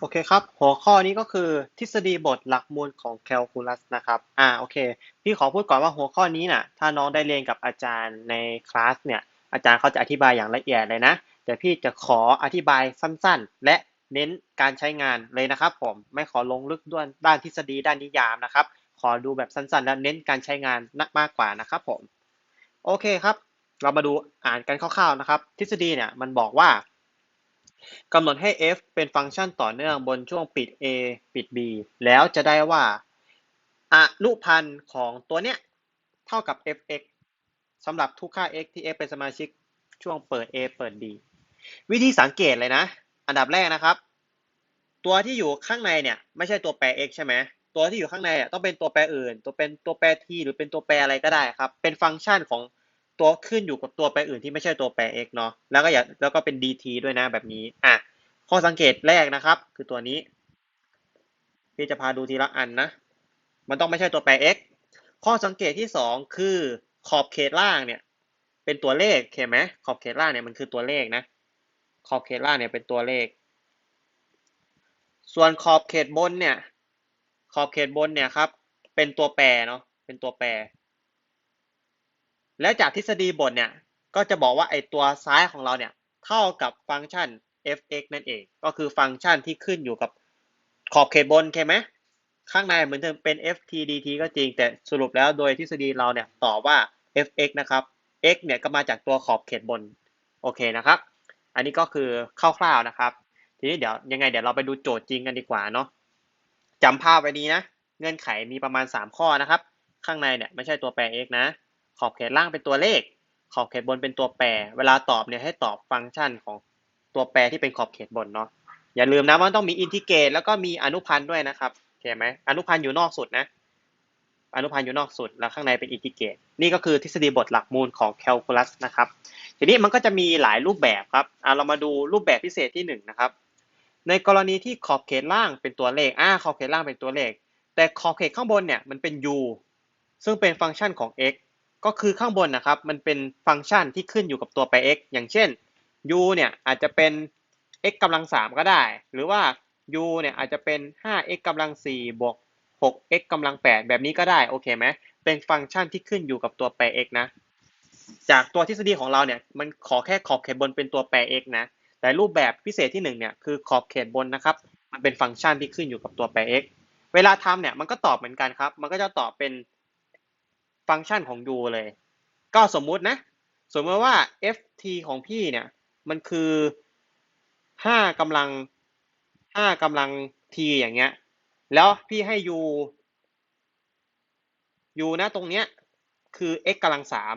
โอเคครับ หัวข้อนี้ก็คือทฤษฎีบทหลักมูลของแคลคูลัสนะครับ อ่า โอเค พี่ขอพูดก่อนว่าหัวข้อนี้น่ะ ถ้าน้องได้เรียนกับอาจารย์ในคลาสเนี่ย อาจารย์เขาจะอธิบายอย่างละเอียดเลยนะ แต่พี่จะขออธิบายสั้นๆ และเน้นการใช้งานเลยนะครับผม ไม่ขอลงลึกด้วนด้านทฤษฎีด้านนิยามนะครับ ขอดูแบบสั้นๆ และเน้นการใช้งานมากกว่านะครับผม โอเคครับ เรามาดูอ่านกันคร่าวๆนะครับ ทฤษฎีเนี่ยมันบอกว่า กำหนดให้ f เป็นฟังก์ชันต่อเนื่องบนช่วงปิด a ปิด b แล้วจะได้ว่า อนุพันธ์ของตัวเนี้ยเท่ากับ fx สำหรับทุกค่า x ที่ f เป็นสมาชิกช่วงเปิด a เปิด b วิธีสังเกตเลยนะ อันดับแรกนะครับ ตัวที่อยู่ข้างในเนี่ยไม่ใช่ตัวแปร x ใช่ไหมตัวที่อยู่ข้างในต้องเป็นตัวแปรอื่น ตัวเป็นตัวแปร t หรือเป็นตัวแปรอะไรก็ได้ครับ เป็นฟังก์ชันของ ตัวขึ้นอยู่กับตัวแปรอื่นที่ไม่ใช่ตัวแปร x เนาะแล้วก็อย่าแล้วก็เป็น dt ด้วยนะแบบนี้อะข้อสังเกตแรกนะครับ คือตัวนี้พี่จะพาดูทีละอันนะ มันต้องไม่ใช่ตัวแปร x ข้อสังเกตที่สองคือขอบเขตล่างเนี่ย เป็นตัวเลขเห็นไหมขอบเขตล่างเนี่ยมันคือตัวเลขนะ ขอบเขตล่างเนี่ยเป็นตัวเลข ส่วนขอบเขตบนเนี่ย ขอบเขตบนเนี่ยครับ เป็นตัวแปรเนาะ เป็นตัวแปร และจากทฤษฎีบทเนี่ยก็จะบอกว่าไอตัวซ้ายของเราเนี่ยเท่ากับฟังก์ชัน f(x) นั่นเอง ก็คือฟังก์ชันที่ขึ้นอยู่กับขอบเขตบนใช่ไหมข้างในเหมือนจะเป็น ft dt ก็จริง แต่สรุปแล้วโดยทฤษฎีเราเนี่ยตอบว่า fx นะครับ x เนี่ยก็มาจากตัวขอบเขตบนโอเคนะครับ อันนี้ก็คือคร่าวๆนะครับ ทีนี้เดี๋ยวยังไงเดี๋ยวเราไปดูโจทย์จริงกันดีกว่าเนาะจำภาพไว้ดีนะ เงื่อนไขมีประมาณ 3 ข้อนะครับ ข้างในเนี่ยไม่ใช่ตัวแปร x นะ ขอบเขตล่างเป็นตัวเลข ขอบเขตบนเป็นตัวแปร เวลาตอบเนี่ยให้ตอบฟังก์ชันของตัวแปรที่เป็นขอบเขตบนเนาะ อย่าลืมนะว่าต้องมีอินทิเกรตแล้วก็มีอนุพันธ์ด้วยนะครับเห็นไหมอนุพันธ์อยู่นอกสุดนะ อนุพันธ์อยู่นอกสุดแล้วข้างในเป็นอินทิเกรต นี่ก็คือทฤษฎีบทหลักมูลของแคลคูลัสนะครับ ทีนี้มันก็จะมีหลายรูปแบบครับอะเรามาดูรูปแบบพิเศษที่1นนะครับ ในกรณีที่ขอบเขตล่างเป็นตัวเลข อ่า ขอบเขตล่างเป็นตัวเลข แต่ขอบเขตข้างบนเนี่ยมันเป็น u ซึ่งเป็นฟังก์ชันของ x ก็คือข้างบนนะครับมันเป็นฟังก์ชันที่ขึ้นอยู่กับตัวแปร x อย่างเช่น u เนี่ยอาจจะเป็น x กำลัง3ก็ได้ หรือว่า u เนี่ยอาจจะเป็น 5x กำลัง4บวก 6x กำลัง8แบบนี้ก็ได้โอเคไหมเป็นฟังก์ชันที่ขึ้นอยู่กับตัวแปร x นะ จากตัวทฤษฎีของเราเนี่ยมันขอแค่ขอบเขตบนเป็นตัวแปร x นะ แต่รูปแบบพิเศษที่1เนี่ยคือขอบเขตบนนะครับ มันเป็นฟังก์ชันที่ขึ้นอยู่กับตัวแปร x เวลาทำเนี่ยมันก็ตอบเหมือนกันครับ มันก็จะตอบเป็น ฟังก์ชันของ u เลย ก็สมมุตินะ สมมติว่า ft ของพี่เนี่ยมันคือห้ากำลังห้ากำลัง t อย่างเงี้ย แล้วพี่ให้ u u นะตรงเนี้ยคือ x กำลังสาม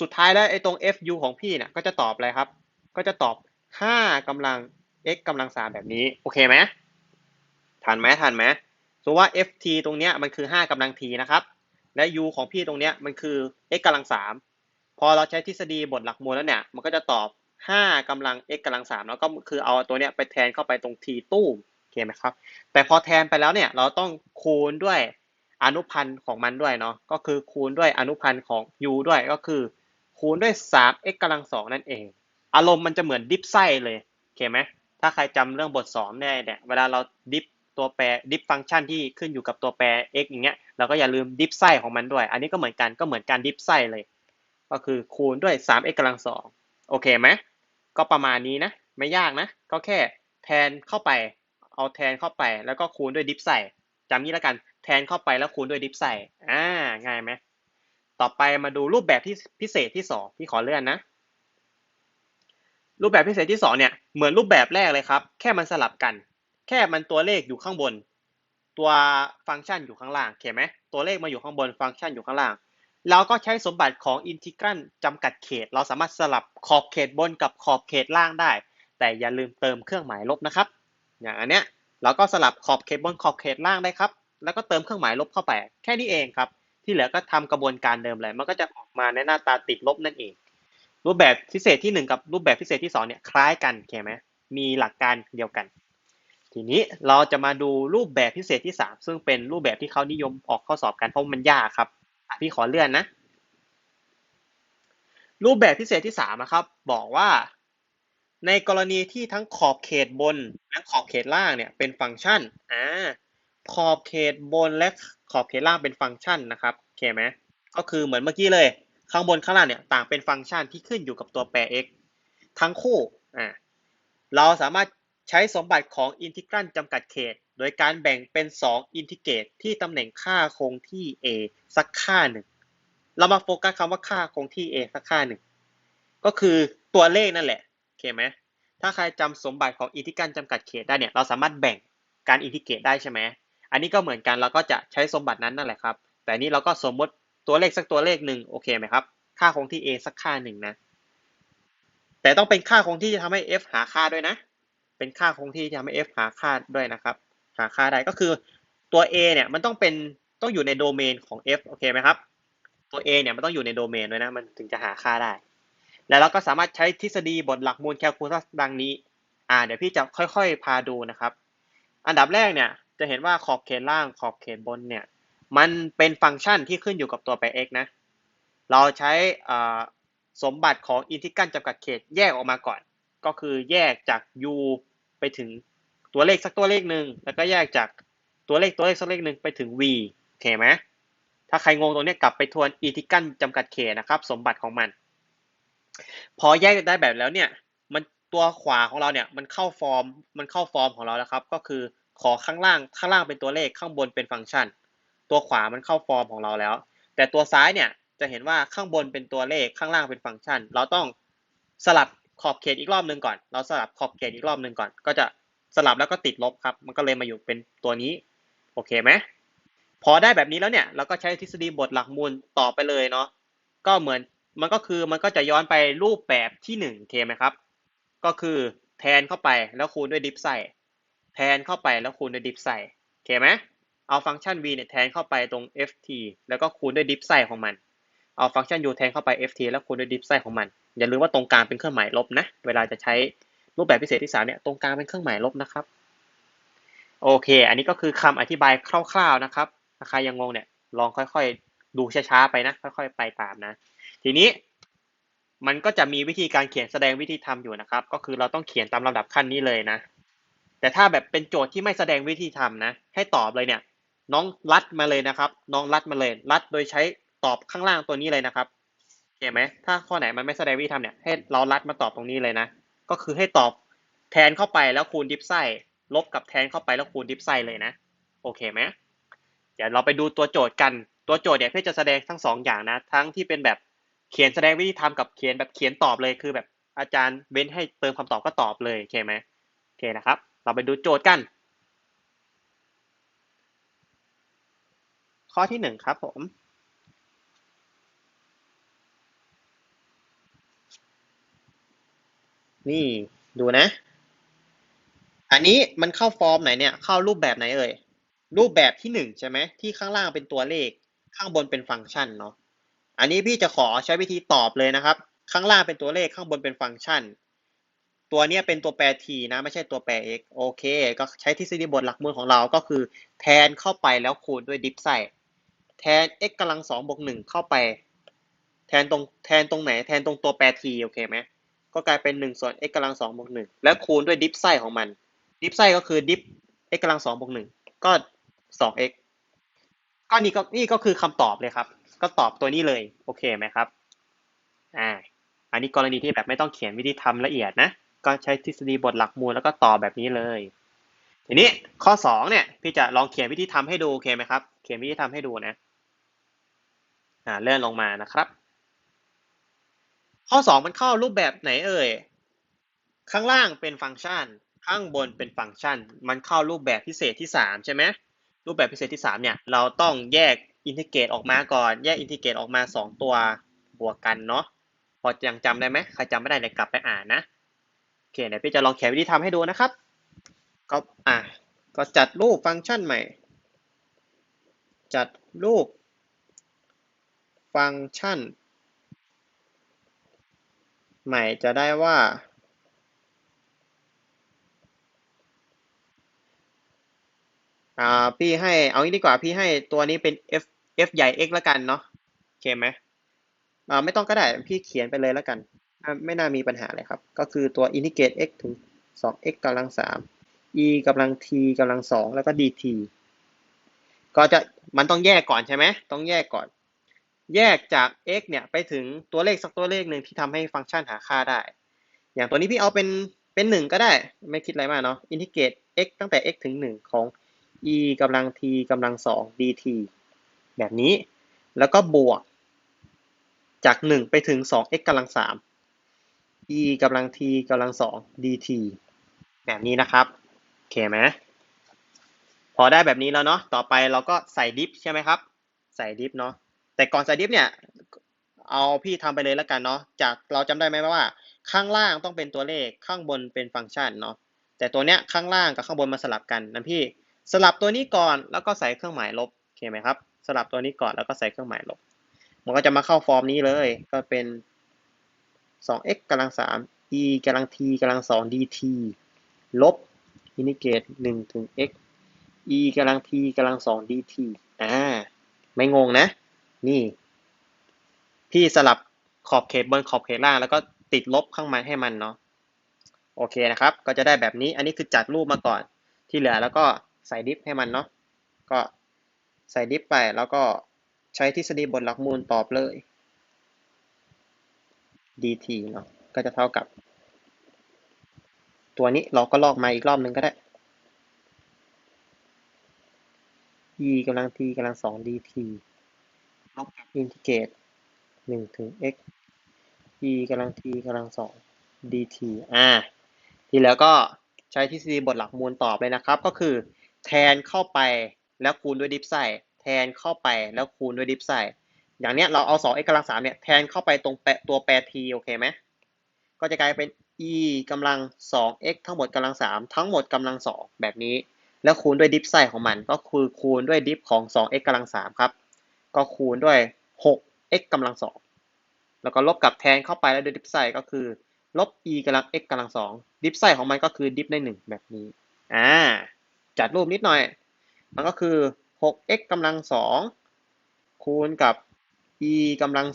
สุดท้ายแล้วไอ้ตรง fu ของพี่เนี่ยก็จะตอบอะไรครับ ก็จะตอบห้ากำลัง x กำลังสามแบบนี้ โอเคไหมทันไหมทันไหมสมมติว่า ft ตรงเนี้ยมันคือห้ากำลัง t นะครับ และ u ของพี่ตรงเนี้ยมันคือ x กำลังสามพอเราใช้ทฤษฎีบทหลักมูลแล้วเนี่ย มันก็จะตอบห้ากำลัง x กำลังสามแล้วก็คือเอาตัวเนี้ยไปแทนเข้าไปตรง t ตู้โอเคไหมครับ แต่พอแทนไปแล้วเนี่ยเราต้องคูณด้วยอนุพันธ์ของมันด้วยเนาะ ก็คือคูณด้วยอนุพันธ์ของ u ด้วยก็คือ คูณด้วย 3x กำลังสองนั่นเอง อารมณ์มันจะเหมือนดิฟไส้เลยโอเคไหมถ้าใครจำเรื่องบทสอนได้เนี่ย เวลาเราดิฟ ตัวแปรดิฟฟังก์ชันที่ขึ้นอยู่กับตัวแปร x อย่างเงี้ยเราก็อย่าลืมดิฟไส้ของมันด้วย อันนี้ก็เหมือนกันก็เหมือนการดิฟไส้เลย ก็คือคูณด้วย 3x กำลังสองโอเคไหมก็ประมาณนี้นะ ไม่ยากนะ ก็แค่แทนเข้าไป เอาแทนเข้าไปแล้วก็คูณด้วยดิฟใส่จำนี้แล้วกันแทนเข้าไปแล้วคูณด้วยดิฟใส่อ่าง่ายไหมต่อไปมาดูรูปแบบที่พิเศษที่สองพี่ขอเลื่อนนะรูปแบบพิเศษที่สองเนี่ยเหมือนรูปแบบแรกเลยครับ แค่มันสลับกัน แค่มันตัวเลขอยู่ข้างบน ตัวฟังก์ชันอยู่ข้างล่างเห็นไหมตัวเลขมาอยู่ข้างบนฟังก์ชันอยู่ข้างล่างเราก็ใช้สมบัติของอินทิกรัลจำกัดเขต เราสามารถสลับขอบเขตบนกับขอบเขตล่างได้ แต่อย่าลืมเติมเครื่องหมายลบนะครับ อย่างอันเนี้ยเราก็สลับขอบเขตบนขอบเขตล่างได้ครับ แล้วก็เติมเครื่องหมายลบเข้าไป แค่นี้เองครับ ที่เหลือก็ทำกระบวนการเดิมเลย มันก็จะออกมาในหน้าตาติดลบนั่นเอง รูปแบบพิเศษที่ 1 กับรูปแบบพิเศษที่2เนี่ยคล้ายกันเข้าไหมมีหลักการเดียวกัน ทีนี้เราจะมาดูรูปแบบพิเศษที่ 3 ซึ่งเป็นรูปแบบที่เขานิยมออกข้อสอบกันเพราะมันยากครับพี่ขอเลื่อนนะ รูปแบบพิเศษที่3นะครับ บอกว่าในกรณีที่ทั้งขอบเขตบนและขอบเขตล่างเนี่ยเป็นฟังก์ชันอ่าขอบเขตบนและขอบเขตล่างเป็นฟังก์ชันนะครับโอเคไหมก็คือเหมือนเมื่อกี้เลย ข้างบนข้างล่างเนี่ยต่างเป็นฟังก์ชันที่ขึ้นอยู่กับตัวแปร x ทั้งคู่อ่าเราสามารถ ใช้สมบัติของอินทิกรัลจำกัดเขต โดยการแบ่งเป็น 2 อินทิเกรตที่ตำแหน่งค่าคงที่ a สักค่าหนึ่ง เรามาโฟกัสคำว่าค่าคงที่ a สักค่าหนึ่ง ก็คือตัวเลขนั่นแหละโอเคไหมถ้าใครจำสมบัติของอินทิกรัลจำกัดเขตได้เนี่ย เราสามารถแบ่งการอินทิเกรตได้ใช่ไหมอันนี้ก็เหมือนกัน เราก็จะใช้สมบัตินั้นนั่นแหละครับ แต่นี้เราก็สมมติตัวเลขสักตัวเลขหนึ่งโอเคไหมครับ ค่าคงที่ a สักค่าหนึ่งนะ แต่ต้องเป็นค่าคงที่จะทำให้ f หาค่าด้วยนะ เป็นค่าคงที่จะทำให้ f หาค่าด้วยนะครับ หาค่าได้ก็คือตัว a เนี่ยมันต้องเป็นต้องอยู่ในโดเมนของ f โอเคไหมครับ ตัว a เนี่ยมันต้องอยู่ในโดเมนด้วยนะมันถึงจะหาค่าได้ แล้วเราก็สามารถใช้ทฤษฎีบทหลักมูลแคลคูลัสดังนี้อ่าเดี๋ยวพี่จะค่อยๆพาดูนะครับ อันดับแรกเนี่ยจะเห็นว่าขอบเขตล่างขอบเขตบนเนี่ยมันเป็นฟังก์ชันที่ขึ้นอยู่กับตัวแปร x นะ เราใช้สมบัติของอินทิกรัลจำกัดเขตแยกออกมาก่อน ก็คือแยกจาก u ไปถึงตัวเลขสักตัวเลขหนึ่งแล้วก็แยกจากตัวเลขตัวเลขสักเลขหนึ่งไปถึง v โอเคไหมถ้าใครงงตรงนี้กลับไปทวนอินทิกรัลจำกัดเขตนะครับ สมบัติของมัน พอแยกได้แบบแล้วเนี่ยมันตัวขวาของเราเนี่ยมันเข้าฟอร์มมันเข้าฟอร์มของเราแล้วครับ ก็คือขอข้างล่างข้างล่างเป็นตัวเลขข้างบนเป็นฟังก์ชัน ตัวขวามันเข้าฟอร์มของเราแล้ว แต่ตัวซ้ายเนี่ยจะเห็นว่าข้างบนเป็นตัวเลขข้างล่างเป็นฟังก์ชัน เราต้องสลับ ขอบเขตอีกรอบหนึ่งก่อน เราสลับขอบเขตอีกรอบหนึ่งก่อน ก็จะสลับแล้วก็ติดลบครับ มันก็เลยมาอยู่เป็นตัวนี้ โอเคไหมพอได้แบบนี้แล้วเนี่ย เราก็ใช้ทฤษฎีบทหลักมูลต่อไปเลยเนาะ ก็เหมือนมันก็คือมันก็จะย้อนไปรูปแบบที่หนึ่งเคไหมครับ ก็คือแทนเข้าไปแล้วคูณด้วยดิฟไซแทนเข้าไปแล้วคูณด้วยดิฟไซเคไหมเอาฟังก์ชัน v เนี่ยแทนเข้าไปตรง ft แล้วก็คูณด้วยดิฟไซของมัน เอาฟังก์ชัน u แทนเข้าไป ft แล้วคูณด้วยดิฟไซของมัน อย่าลืมว่าตรงกลางเป็นเครื่องหมายลบนะ เวลาจะใช้รูปแบบพิเศษที่3เนี่ย ตรงกลางเป็นเครื่องหมายลบนะครับ โอเค อันนี้ก็คือคำอธิบายคร่าวๆนะครับ ถ้าใครยังงงเนี่ย ลองค่อยๆ ดูช้าๆไปนะ ค่อยๆ ไปตามนะ ทีนี้มันก็จะมีวิธีการเขียนแสดงวิธีทำอยู่นะครับ ก็คือเราต้องเขียนตามลำดับขั้นนี้เลยนะ แต่ถ้าแบบเป็นโจทย์ที่ไม่แสดงวิธีทำนะ ให้ตอบเลยเนี่ย น้องรัดมาเลยนะครับ น้องรัดมาเลย รัดโดยใช้ตอบข้างล่างตัวนี้เลยนะครับ เห็นไหมถ้าข้อไหนมันไม่แสดงวิธีทำเนี่ยให้เรารัดมาตอบตรงนี้เลยนะ ก็คือให้ตอบแทนเข้าไปแล้วคูณดิฟไซลบกับแทนเข้าไปแล้วคูณดิฟไซเลยนะ โอเคไหมเดี๋ยวเราไปดูตัวโจทย์กันตัวโจทย์เนี่ยเพื่อจะแสดงทั้งสองอย่างนะ ทั้งที่เป็นแบบเขียนแสดงวิธีทำกับเขียนแบบเขียนตอบเลยคือแบบอาจารย์เว้นให้เติมคำตอบก็ตอบเลยโอเคไหมโอเคนะครับ เราไปดูโจทย์กัน ข้อที่หนึ่งครับผม นี่ดูนะ อันนี้มันเข้าฟอร์มไหนเนี่ย เข้ารูปแบบไหนเอ่ย รูปแบบที่หนึ่งใช่ไหมที่ข้างล่างเป็นตัวเลข ข้างบนเป็นฟังก์ชันเนาะ อันนี้พี่จะขอใช้วิธีตอบเลยนะครับ ข้างล่างเป็นตัวเลขข้างบนเป็นฟังก์ชัน ตัวนี้เป็นตัวแปร t นะไม่ใช่ตัวแปร x โอเค ก็ใช้ทฤษฎีบทหลักมูลของเราก็คือ แทนเข้าไปแล้วคูณด้วยดิฟไซแทน x กำลังสองบวกหนึ่งเข้าไป แทนตรงแทนตรงไหน แทนตรงตัวแปร t โอเคไหม ก็กลายเป็นหนึ่งส่วน x กำลังสองบวกหนึ่งแล้วคูณด้วยดิฟไซของมัน ดิฟไซก็คือดิฟ x กำลังสองบวกหนึ่งก็สอง x ก็นี่ก็นี่ก็คือคำตอบเลยครับ ก็ตอบตัวนี้เลย โอเคไหมครับ อ่า อันนี้กรณีที่แบบไม่ต้องเขียนวิธีทำละเอียดนะ ก็ใช้ทฤษฎีบทหลักมูลแล้วก็ตอบแบบนี้เลย ทีนี้ข้อสองเนี่ยพี่จะลองเขียนวิธีทำให้ดูโอเคไหมครับ เขียนวิธีทำให้ดูนะ อ่าเลื่อนลงมานะครับ ข้อสองมันเข้ารูปแบบไหนเอ่ย ข้างล่างเป็นฟังก์ชัน ข้างบนเป็นฟังก์ชัน มันเข้ารูปแบบพิเศษที่สามใช่ไหมรูปแบบพิเศษที่ 3 เนี่ย เราต้องแยกอินทิเกรตออกมาก่อน แยกอินทิเกรตออกมา 2 ตัวบวกกันเนาะ พอยังจำได้ไหมใครจำไม่ได้เดี๋ยวกลับไปอ่านนะ โอเค เดี๋ยวพี่จะลองเขียนวิธีทำให้ดูนะครับ ก็อะ ก็จัดรูปฟังก์ชันใหม่ จัดรูป ฟังก์ชัน ใหม่จะได้ว่า อ่า พี่ให้ เอางี้ดีกว่า พี่ให้ตัวนี้เป็น f f ใหญ่ x แล้วกันเนาะโอเคไหมอ่า ไม่ต้องก็ได้ พี่เขียนไปเลยแล้วกัน ไม่น่ามีปัญหาเลยครับ ก็คือตัว integrate x ถึง 2x กำลัง 3 e กำลัง t กำลัง 2 แล้วก็ dt ก็จะมันต้องแยกก่อนใช่ไหม ต้องแยกก่อน แยกจาก x เนี่ยไปถึงตัวเลขสักตัวเลขหนึ่งที่ทำให้ฟังก์ชันหาค่าได้ อย่างตัวนี้พี่เอาเป็นเป็นหนึ่งก็ได้ไม่คิดอะไรมากเนาะ integrate x ตั้งแต่ x ถึง 1 ของ e กำลัง t กำลัง 2 dt แบบนี้ แล้วก็บวก จาก 1 ไปถึง 2x กำลัง 3 e กำลัง t กำลัง 2 dt แบบนี้นะครับโอเคไหมพอได้แบบนี้แล้วเนาะต่อไปเราก็ใส่ดิฟใช่ไหมครับ ใส่ดิฟเนาะ แต่ก่อนใส่ดิฟเนี่ยเอาพี่ทำไปเลยแล้วกันเนาะจากเราจำได้ไหมว่า ข้างล่างต้องเป็นตัวเลขข้างบนเป็นฟังก์ชันเนาะแต่ตัวเนี้ยข้างล่างกับข้างบนมาสลับกันนะพี่สลับตัวนี้ก่อนแล้วก็ใส่เครื่องหมายลบโอเคไหมครับสลับตัวนี้ก่อนแล้วก็ใส่เครื่องหมายลบ มันก็จะมาเข้าฟอร์มนี้เลย ก็เป็น 2x กำลัง 3 e กำลัง t กำลัง 2 dt ลบอินิเกต1ถึง x e กำลัง t กำลัง 2 dt อ่าไม่งงนะ นี่ พี่สลับขอบเขตบนขอบเขตล่าง แล้วก็ติดลบข้างมันให้มันเนาะโอเคนะครับ ก็จะได้แบบนี้อันนี้คือจัดรูปมาก่อน ที่เหลือแล้วก็ใส่ดิฟให้มันเนาะก็ใส่ดิฟไปแล้วก็ใช้ทฤษฎีบทหลักมูลตอบเลย dt เนาะก็จะเท่ากับ ตัวนี้เราก็ลอกมาอีกรอบหนึ่งก็ได้ e กำลัง t กำลัง 2 dt ลบกับอินทิเกรต1ถึง x e กำลัง t กำลัง2 dt อ่า ทีแล้วก็ใช้ทฤษฎีบทหลักมูลตอบเลยนะครับ ก็คือ แทนเข้าไปแล้วคูณด้วยดิฟไซแทนเข้าไปแล้วคูณด้วยดิฟไซอย่างเนี้ยเราเอา 2x กำลัง3เนี่ยแทนเข้าไปตรงแปะตัวแปร t โอเคไหมก็จะกลายเป็น e กำลัง 2x ทั้งหมดกำลัง 3 ทั้งหมดกำลัง 2 แบบนี้ แล้วคูณด้วยดิฟไซของมัน ก็คือคูณด้วยดิฟของ 2x กำลัง3ครับ ก็คูณด้วย 6x กำลัง2แล้วก็ลบกับแทนเข้าไปแล้วด้วยดิฟไซก็คือ ลบ e กำลัง x กำลัง2ดิฟไซของมันก็คือดิฟได้1แบบนี้อ่าจัดรูปนิดหน่อย มันก็คือ 6x กำลัง2คูณกับ e กำลัง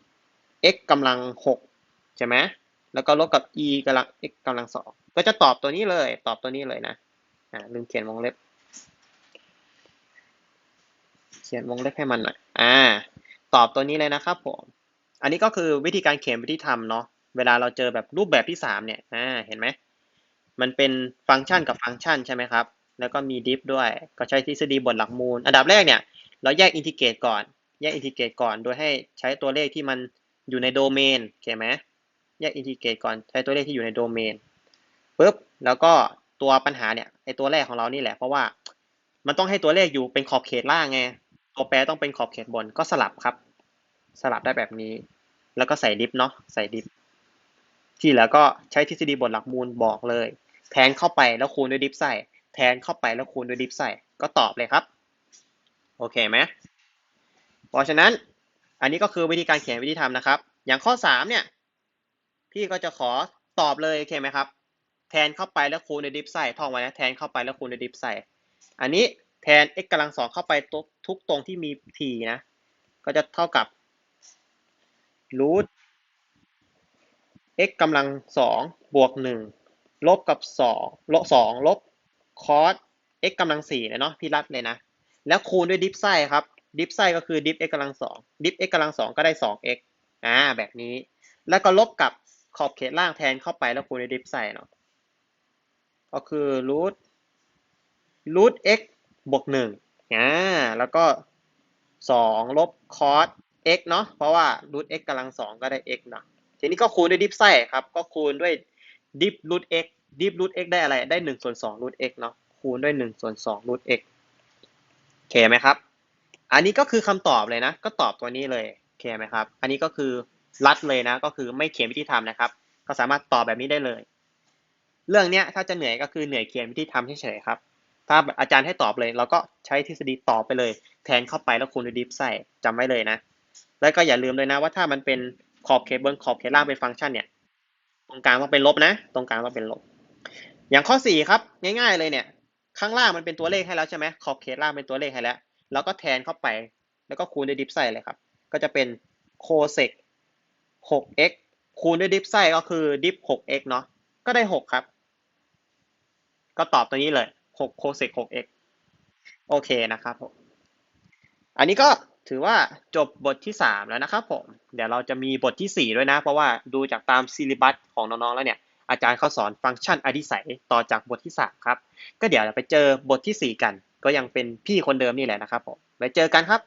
4 x กำลัง6ใช่ไหมแล้วก็ลบกับ e กำลัง x กำลัง2ก็จะตอบตัวนี้เลย ตอบตัวนี้เลยนะ อ่าลืมเขียนวงเล็บ เขียนวงเล็บให้มันหน่อย อ่า ตอบตัวนี้เลยนะครับผม อันนี้ก็คือวิธีการเขียนวิธีทำเนาะ เวลาเราเจอแบบรูปแบบที่3เนี่ย อ่า เห็นไหม มันเป็นฟังก์ชันกับฟังก์ชันใช่ไหมครับ แล้วก็มี diff ด้วย ก็ใช้ทฤษฎีบทหลักมูล อันดับแรกเนี่ย เราแยกอินทิเกรตก่อน แยกอินทิเกรตก่อน โดยให้ใช้ตัวเลขที่มันอยู่ในโดเมนโอเคไหมแยกอินทิเกรตก่อน ใช้ตัวเลขที่อยู่ในโดเมนปุ๊บ แล้วก็ตัวปัญหาเนี่ย ไอตัวแรกของเรานี่แหละ เพราะว่า มันต้องให้ตัวเลขอยู่เป็นขอบเขตล่างไง ตัวแปรต้องเป็นขอบเขตบน ก็สลับครับ สลับได้แบบนี้ แล้วก็ใส่ดิฟเนาะ ใส่ดิฟ ที่เหลือก็ใช้ทฤษฎีบทหลักมูลบอกเลย แทนเข้าไปแล้วคูณด้วยดิฟใส่ แทนเข้าไปแล้วคูณด้วยดิฟใส่ ก็ตอบเลยครับ โอเคไหมเพราะฉะนั้น อันนี้ก็คือวิธีการเขียนวิธีทำนะครับ อย่างข้อ 3 เนี่ย พี่ก็จะขอตอบเลย โอเคไหมครับ แทนเข้าไปแล้วคูณด้วยดิฟใส่ ท่องไว้นะ แทนเข้าไปแล้วคูณด้วยดิฟใส่ อันนี้แทน x กำลังสองเข้าไปทุกตรงที่มี t นะ ก็จะเท่ากับ root x กำลังสองบวกหนึ่งลบกับสองลบสองลบ cos x กำลังสี่เนาะพี่รัดเลยนะ แล้วคูณด้วยดิฟไซครับ ดิฟไซก็คือดิฟ x กำลังสองดิฟ x กำลังสองก็ได้สอง x อ่าแบบนี้ แล้วก็ลบกับขอบเขตล่างแทนเข้าไปแล้วคูณด้วยดิฟไซเนาะก็คือ root root x บวกหนึ่งอ่า แล้วก็สองลบ cos x เนาะ เพราะว่า root x กำลังสองก็ได้ x เนาะ ทีนี้ก็คูณด้วยดิฟไซครับ ก็คูณด้วยดิฟ root x ดิฟ root x ได้อะไร ได้หนึ่งส่วนสอง root x เนาะ คูณด้วยหนึ่งส่วนสอง root x โอเคไหมครับ อันนี้ก็คือคำตอบเลยนะ ก็ตอบตัวนี้เลยโอเคไหมครับ อันนี้ก็คือรัดเลยนะ ก็คือไม่เขียนวิธีทำนะครับ ก็สามารถตอบแบบนี้ได้เลย เรื่องเนี้ยถ้าจะเหนื่อยก็คือเหนื่อยเขียนวิธีทำเฉยๆครับ ถ้าอาจารย์ให้ตอบเลยเราก็ใช้ทฤษฎีตอบไปเลย แทนเข้าไปแล้วคูณด้วยดิฟใส่จำไว้เลยนะ แล้วก็อย่าลืมเลยนะว่าถ้ามันเป็นขอบเขตบนขอบเขตล่างเป็นฟังก์ชันเนี่ย ตรงกลางต้องเป็นลบนะ ตรงกลางต้องเป็นลบ อย่างข้อ4ครับง่ายๆเลยเนี่ย ข้างล่างมันเป็นตัวเลขให้แล้วใช่ไหมขอบเขตล่างเป็นตัวเลขให้แล้วแล้วก็แทนเข้าไป แล้วก็คูณด้วยดิฟใส่เลยครับ ก็จะเป็นโคเซก 6x คูณด้วยดิฟไส้ก็คือดิฟ 6x เนาะ ก็ได้ 6 ครับ ก็ตอบตัวนี้เลย 6โคเซก 6x โอเคนะครับผม อันนี้ก็ถือว่าจบบทที่ 3 แล้วนะครับผม เดี๋ยวเราจะมีบทที่ 4 ด้วยนะ เพราะว่าดูจากตามซีลิบัสของน้องๆแล้วเนี่ย อาจารย์เขาสอนฟังก์ชันอดิสัยต่อจากบทที่ 3 ครับ ก็เดี๋ยวเราไปเจอบทที่ 4 กัน ก็ยังเป็นพี่คนเดิมนี่แหละนะครับผม ไว้เจอกันครับ